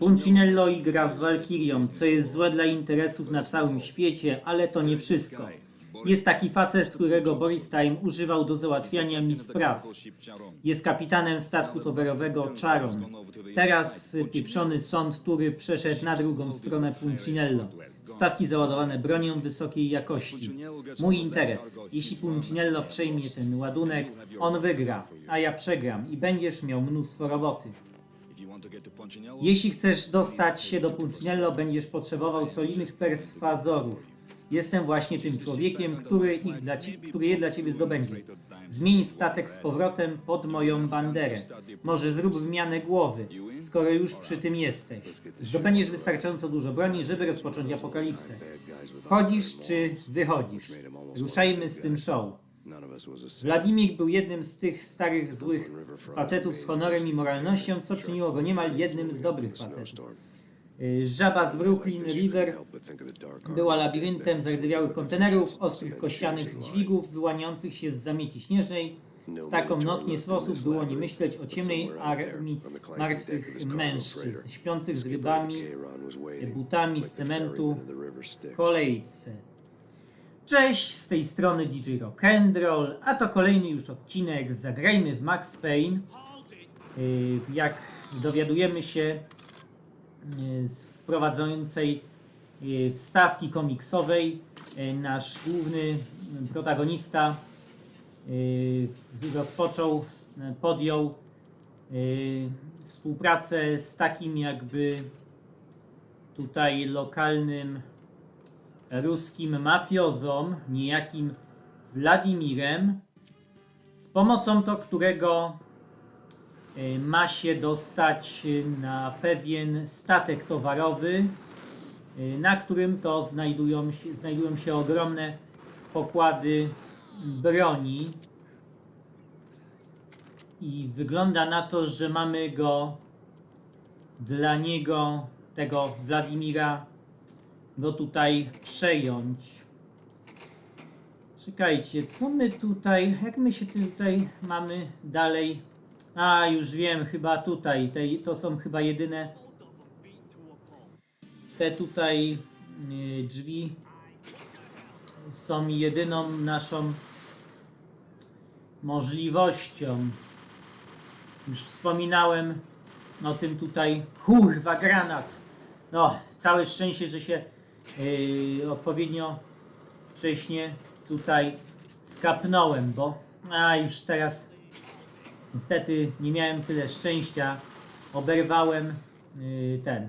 Puncinello gra z Valkyrią, co jest złe dla interesów na całym świecie, ale to nie wszystko. Jest taki facet, którego Boris Time używał do załatwiania mi spraw. Jest kapitanem statku towarowego Charon. Teraz pieprzony sąd Tury przeszedł na drugą stronę Puncinello. Statki załadowane bronią wysokiej jakości. Mój interes. Jeśli Puncinello przejmie ten ładunek, on wygra, a ja przegram i będziesz miał mnóstwo roboty. Jeśli chcesz dostać się do Puncinello, będziesz potrzebował solidnych perswazorów. Jestem właśnie tym człowiekiem, który, ich dla ci, który je dla ciebie zdobędzie. Zmień statek z powrotem pod moją banderę. Może zrób wymianę głowy, skoro już przy tym jesteś. Zdobędziesz wystarczająco dużo broni, żeby rozpocząć apokalipsę. Wchodzisz czy wychodzisz? Ruszajmy z tym show. Wladimir był jednym z tych starych, złych facetów z honorem i moralnością, co czyniło go niemal jednym z dobrych facetów. Y, Żaba z Brooklyn River była labiryntem zardzewiałych kontenerów, ostrych kościanych dźwigów wyłaniających się z zamieci śnieżnej. W taką noc nie sposób było nie myśleć o ciemnej armii martwych mężczyzn, śpiących z rybami, butami z cementu. w kolejce. Cześć, z tej strony DJ Rock'n'Roll, a to kolejny już odcinek Zagrajmy w Max Payne. Y, Jak dowiadujemy się y, z wprowadzającej y, wstawki komiksowej, nasz główny protagonista rozpoczął, podjął współpracę z takim jakby tutaj lokalnym ruskim mafiozą, niejakim Władimirem, z pomocą to którego y, ma się dostać na pewien statek towarowy, y, na którym to znajdują się, znajdują się ogromne pokłady broni. I wygląda na to, że mamy go dla niego, tego Władimira, go tutaj przejąć. Czekajcie, co my tutaj, jak my się tutaj mamy dalej? A, już wiem, chyba tutaj, te, to są chyba jedyne te tutaj y, drzwi są jedyną naszą możliwością. Już wspominałem o tym tutaj, kurwa, granat. No, całe szczęście, że się yy, odpowiednio wcześnie tutaj skapnąłem, bo a już teraz niestety nie miałem tyle szczęścia. Oberwałem yy, ten.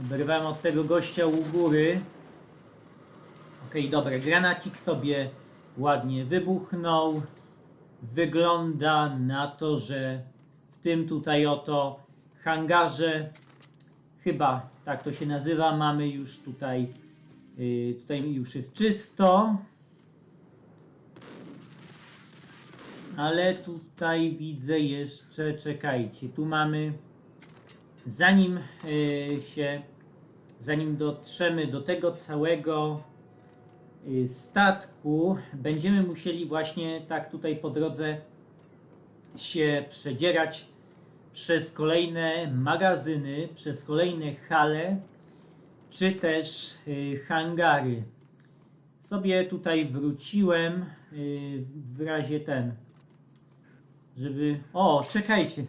Oberwałem od tego gościa u góry. Okej, dobra, granacik sobie ładnie wybuchnął. Wygląda na to, że w tym tutaj oto hangarze chyba tak to się nazywa. Mamy już tutaj, yy, tutaj już jest czysto. Ale tutaj widzę jeszcze, czekajcie, tu mamy, zanim yy, się, zanim dotrzemy do tego całego yy, statku, będziemy musieli właśnie tak tutaj po drodze się przedzierać przez kolejne magazyny, przez kolejne hale, czy też y, hangary. Sobie tutaj wróciłem y, w razie ten, żeby... O, czekajcie.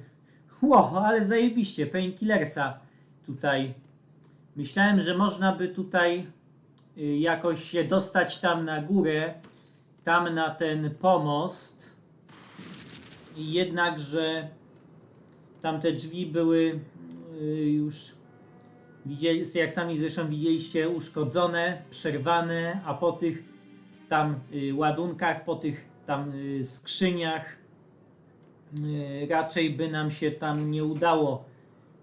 Ło, ale zajebiście, Painkillersa tutaj. Myślałem, że można by tutaj y, jakoś się dostać tam na górę, tam na ten pomost. I jednakże tamte drzwi były y, już, jak sami zresztą widzieliście, uszkodzone, przerwane, a po tych tam y, ładunkach, po tych tam y, skrzyniach raczej by nam się tam nie udało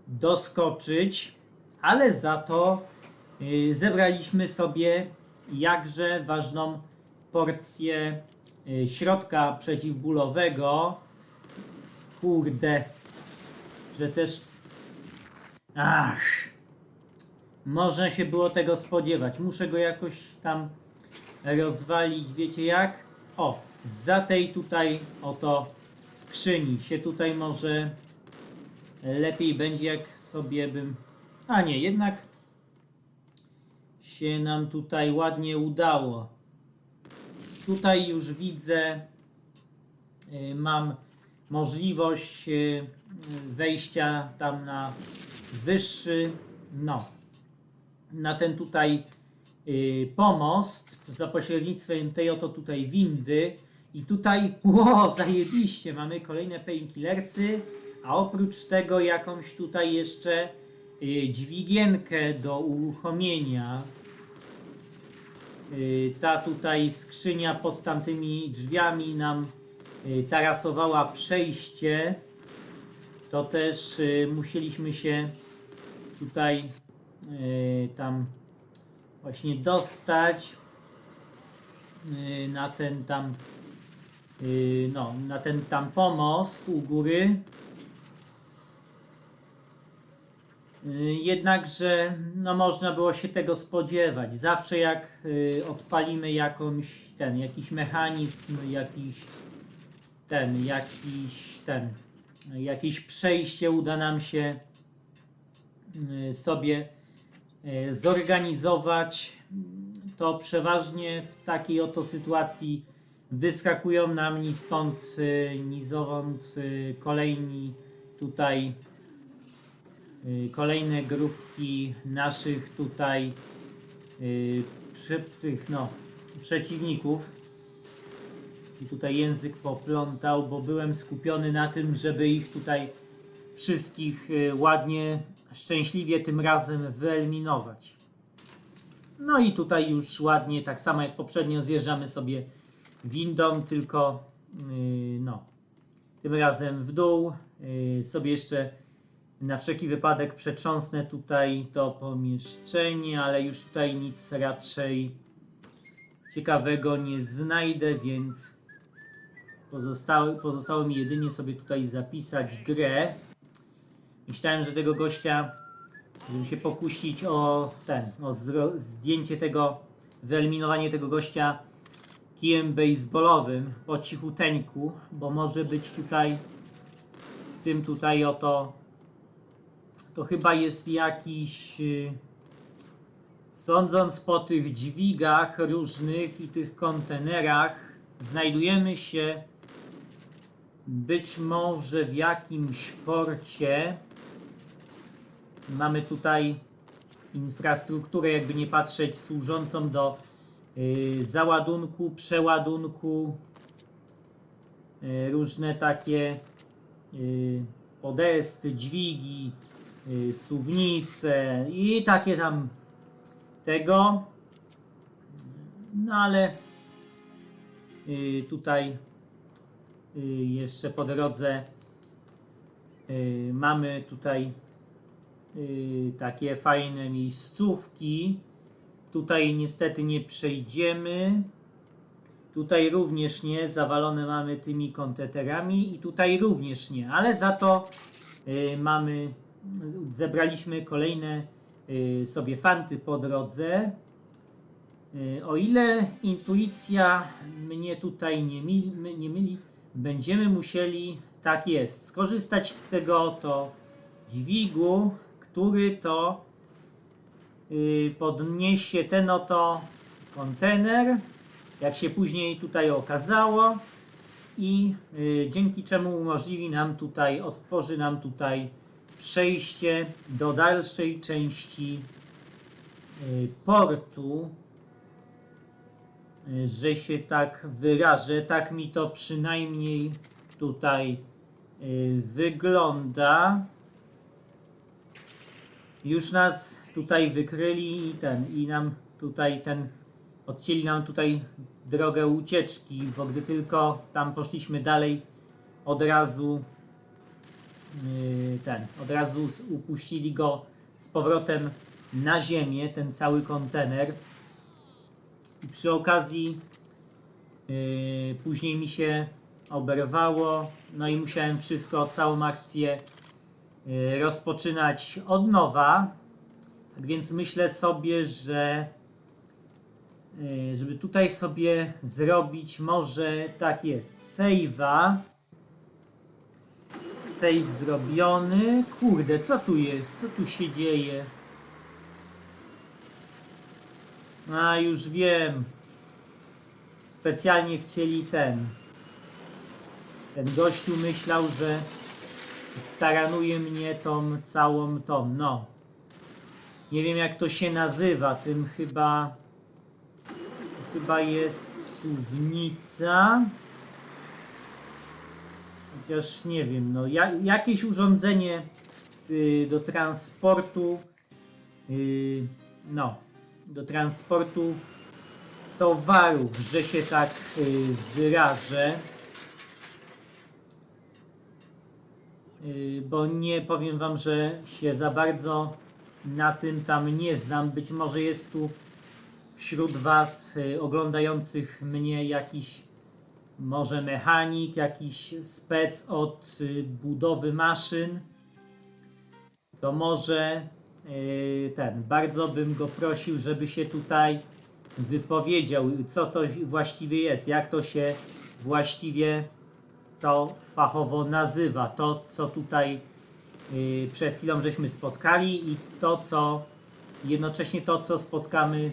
doskoczyć, ale za to zebraliśmy sobie jakże ważną porcję środka przeciwbólowego. Kurde, że też. Ach, można się było tego spodziewać. Muszę go jakoś tam rozwalić, wiecie jak? O, za tej tutaj oto skrzyni się tutaj może lepiej będzie jak sobie bym... A nie, jednak się nam tutaj ładnie udało. Tutaj już widzę, y, mam możliwość y, wejścia tam na wyższy, no, na ten tutaj y, pomost za pośrednictwem tej oto tutaj windy i tutaj, ło, zajebiście, mamy kolejne painkillersy, a oprócz tego jakąś tutaj jeszcze y, dźwigienkę do uruchomienia. Y, Ta tutaj skrzynia pod tamtymi drzwiami nam tarasowała przejście. To też y, musieliśmy się tutaj y, tam właśnie dostać y, na ten tam no, na ten tam pomost u góry. Jednakże no, można było się tego spodziewać. Zawsze jak odpalimy jakąś ten, jakiś mechanizm, jakiś ten, jakiś ten, jakieś przejście uda nam się y, sobie y, zorganizować, to przeważnie w takiej oto sytuacji wyskakują nam ni stąd, y, ni zowąd kolejni tutaj kolejne grupki naszych tutaj tych no, przeciwników. I tutaj język poplątał, bo byłem skupiony na tym, żeby ich tutaj wszystkich y, ładnie, szczęśliwie tym razem wyeliminować. No i tutaj już ładnie, tak samo jak poprzednio, zjeżdżamy sobie windą, tylko yy, no, tym razem w dół. Yy, sobie jeszcze na wszelki wypadek przetrząsnę tutaj to pomieszczenie, ale już tutaj nic raczej ciekawego nie znajdę, więc pozostało, pozostało mi jedynie sobie tutaj zapisać grę. Myślałem, że tego gościa, żeby się pokusić o ten, o zdjęcie tego, wyeliminowanie tego gościa kijem baseballowym po cichuteńku, bo może być tutaj w tym tutaj oto to chyba jest jakiś y, sądząc po tych dźwigach różnych i tych kontenerach znajdujemy się być może w jakimś porcie mamy tutaj infrastrukturę jakby nie patrzeć służącą do y, załadunku, przeładunku, y, różne takie y, podesty, dźwigi, suwnice i takie tam tego. No ale tutaj jeszcze po drodze y, mamy tutaj y, takie fajne miejscówki. Tutaj niestety nie przejdziemy. Tutaj również nie, zawalone mamy tymi kontenerami i tutaj również nie, ale za to y, mamy, zebraliśmy kolejne y, sobie fanty po drodze. Y, o ile intuicja mnie tutaj nie, mil, my- nie myli, będziemy musieli, tak jest, skorzystać z tego oto dźwigu, który to y, podniesie ten oto kontener, jak się później tutaj okazało. I y, dzięki czemu umożliwi nam tutaj, otworzy nam tutaj przejście do dalszej części y, portu, że się tak wyrażę, tak mi to przynajmniej tutaj y, wygląda. Już nas tutaj wykryli i ten, i nam tutaj ten, odcięli nam tutaj drogę ucieczki, bo gdy tylko tam poszliśmy dalej, od razu yy, ten, od razu upuścili go z powrotem na ziemię, ten cały kontener. I przy okazji yy, później mi się oberwało, no i musiałem wszystko, całą akcję yy, rozpoczynać od nowa. Tak więc myślę sobie, że yy, żeby tutaj sobie zrobić może tak jest, save'a Save zrobiony. Kurde, co tu jest? Co tu się dzieje? A, już wiem. Specjalnie chcieli ten. Ten gościu myślał, że staranuje mnie tą całą tą, no. Nie wiem jak to się nazywa, tym chyba chyba jest suwnica. Chociaż nie wiem, no ja, jakieś urządzenie y, do transportu y, no, do transportu towarów, że się tak y, wyrażę. Y, bo nie powiem wam, że się za bardzo na tym tam nie znam. Być może jest tu wśród was y, oglądających mnie jakiś może mechanik, jakiś spec od budowy maszyn. To może ten, bardzo bym go prosił, żeby się tutaj wypowiedział, co to właściwie jest, jak to się właściwie to fachowo nazywa. To, co tutaj y, przed chwilą żeśmy spotkali i to, co jednocześnie to, co spotkamy,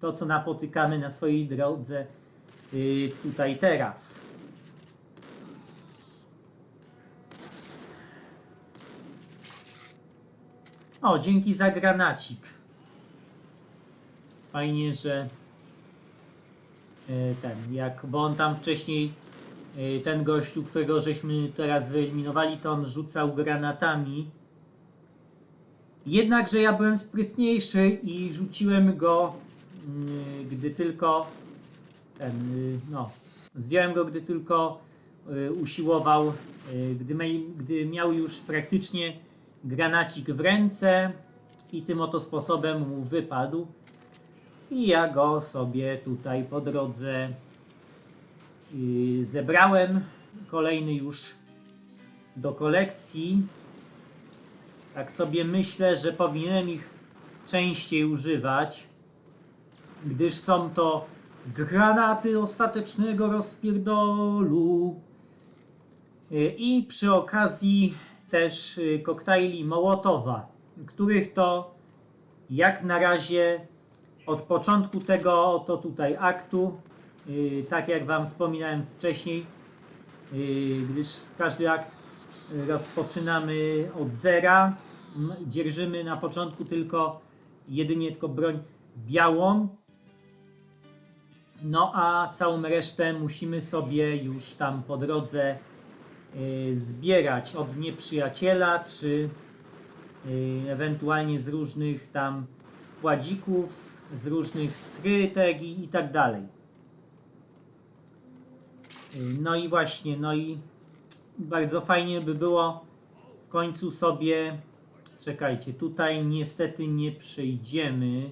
to, co napotykamy na swojej drodze y, tutaj teraz. O, dzięki za granacik. Fajnie, że y, ten, jak, bo on tam wcześniej Y, ten gościu, którego żeśmy teraz wyeliminowali, to on rzucał granatami. Jednakże ja byłem sprytniejszy i rzuciłem go, y, gdy tylko ten, y, no, zdjąłem go, gdy tylko usiłował, gdy, gdy miał już praktycznie granacik w ręce i tym oto sposobem mu wypadł. I ja go sobie tutaj po drodze Yy, zebrałem kolejny już do kolekcji. Tak sobie myślę, że powinienem ich częściej używać, gdyż są to granaty ostatecznego rozpierdolu. Yy, I przy okazji też yy, koktajli Mołotowa, których to jak na razie od początku tego oto tutaj aktu Y, tak jak Wam wspominałem wcześniej, y, gdyż każdy akt rozpoczynamy od zera. Dzierżymy na początku tylko jedynie tylko broń białą. No a całą resztę musimy sobie już tam po drodze y, zbierać od nieprzyjaciela, czy ewentualnie z różnych tam składzików, z różnych skrytek i, i tak dalej. No i właśnie, no i bardzo fajnie by było w końcu sobie. Czekajcie, tutaj niestety nie przejdziemy.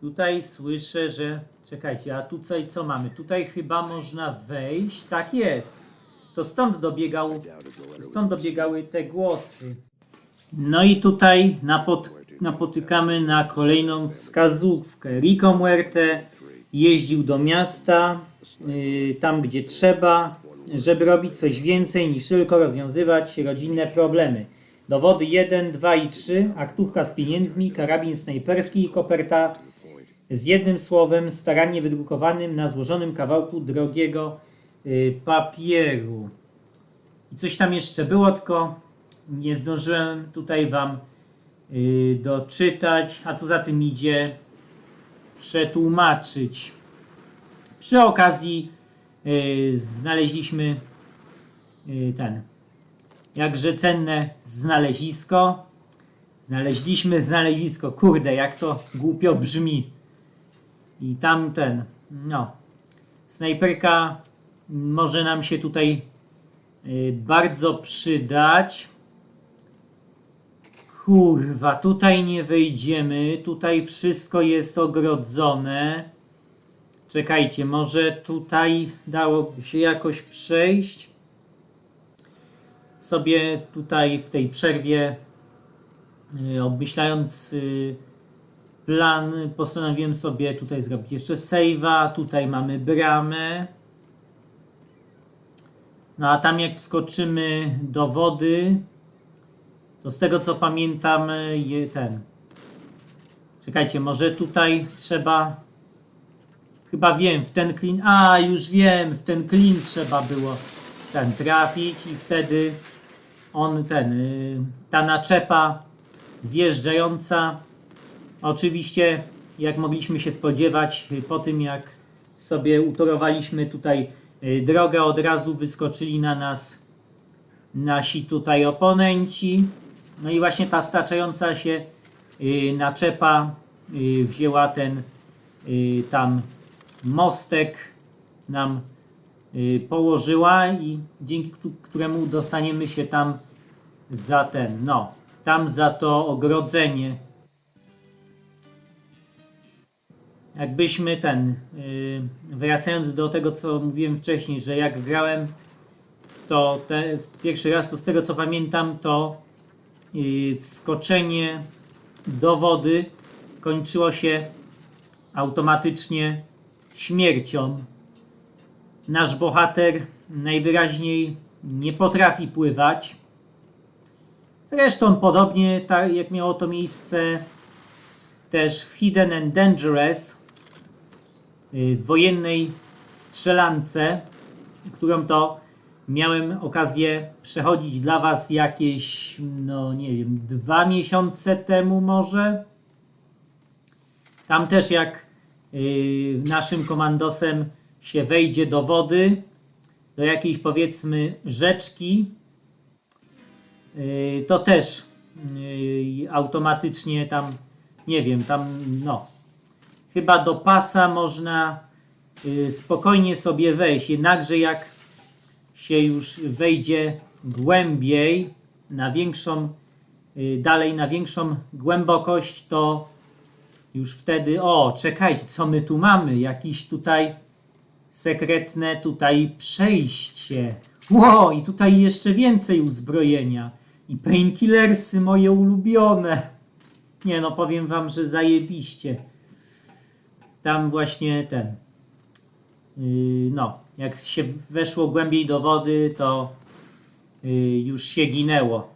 Tutaj słyszę, że. Czekajcie, a tutaj co mamy? Tutaj chyba można wejść. Tak jest. To stąd dobiegał, stąd dobiegały te głosy. No i tutaj napot, napotykamy na kolejną wskazówkę. Rico Muerte jeździł do miasta, yy, tam gdzie trzeba, żeby robić coś więcej niż tylko rozwiązywać rodzinne problemy. Dowody 1, 2 i 3, aktówka z pieniędzmi, karabin snajperski i koperta z jednym słowem starannie wydrukowanym na złożonym kawałku drogiego papieru. I coś tam jeszcze było, tylko nie zdążyłem tutaj Wam yy, doczytać, a co za tym idzie, przetłumaczyć. Przy okazji yy, znaleźliśmy ten jakże cenne znalezisko. Znaleźliśmy znalezisko. Kurde, jak to głupio brzmi. I tamten, no, snajperka może nam się tutaj yy, bardzo przydać. Kurwa, tutaj nie wejdziemy. Tutaj wszystko jest ogrodzone. Czekajcie, może tutaj dałoby się jakoś przejść. Sobie tutaj w tej przerwie, yy, obmyślając yy, plan, postanowiłem sobie tutaj zrobić jeszcze save'a. Tutaj mamy bramę. No a tam jak wskoczymy do wody, to z tego co pamiętam, ten. Czekajcie, może tutaj trzeba. Chyba wiem, w ten klin. A, już wiem, w ten klin trzeba było ten trafić i wtedy on ten. y, ta naczepa zjeżdżająca. Oczywiście, jak mogliśmy się spodziewać, po tym jak sobie utorowaliśmy tutaj drogę, od razu wyskoczyli na nas nasi tutaj oponenci. No i właśnie ta staczająca się y, naczepa y, wzięła ten y, tam mostek nam y, położyła i dzięki któ- któremu dostaniemy się tam za ten, no, tam za to ogrodzenie. Jakbyśmy ten, y, wracając do tego, co mówiłem wcześniej, że jak grałem to te, pierwszy raz, to z tego co pamiętam, to y, wskoczenie do wody kończyło się automatycznie śmiercią. Nasz bohater najwyraźniej nie potrafi pływać. Zresztą podobnie tak jak miało to miejsce też w Hidden and Dangerous, wojennej strzelance, którą to miałem okazję przechodzić dla Was jakieś, no nie wiem, dwa miesiące temu może. Tam też jak y, naszym komandosem się wejdzie do wody, do jakiejś powiedzmy rzeczki, y, to też y, automatycznie tam, nie wiem, tam no, chyba do pasa można y, spokojnie sobie wejść. Jednakże jak się już wejdzie głębiej, na większą, y, dalej na większą głębokość, to już wtedy, o, czekajcie, co my tu mamy? Jakiś tutaj sekretne tutaj przejście. Ło, i tutaj jeszcze więcej uzbrojenia. I painkillersy moje ulubione. Nie no, powiem wam, że zajebiście. Tam właśnie ten. Yy, no, jak się weszło głębiej do wody, to yy, już się ginęło.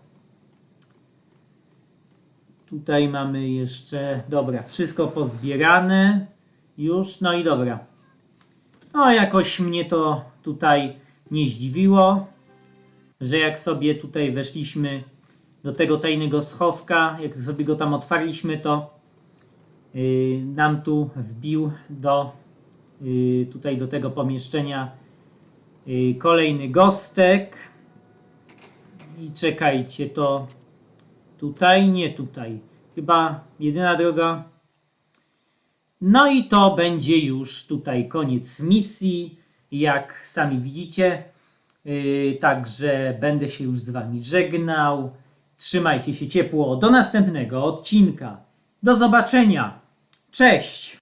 Tutaj mamy jeszcze, dobra, wszystko pozbierane już, no i dobra. No jakoś mnie to tutaj nie zdziwiło, że jak sobie tutaj weszliśmy do tego tajnego schowka, jak sobie go tam otwarliśmy, to nam tu wbił do yy, tutaj do tego pomieszczenia yy, kolejny gostek. I czekajcie, to tutaj, nie tutaj. Chyba jedyna droga. No i to będzie już tutaj koniec misji. Jak sami widzicie, także będę się już z Wami żegnał. Trzymajcie się ciepło. Do następnego odcinka. Do zobaczenia. Cześć!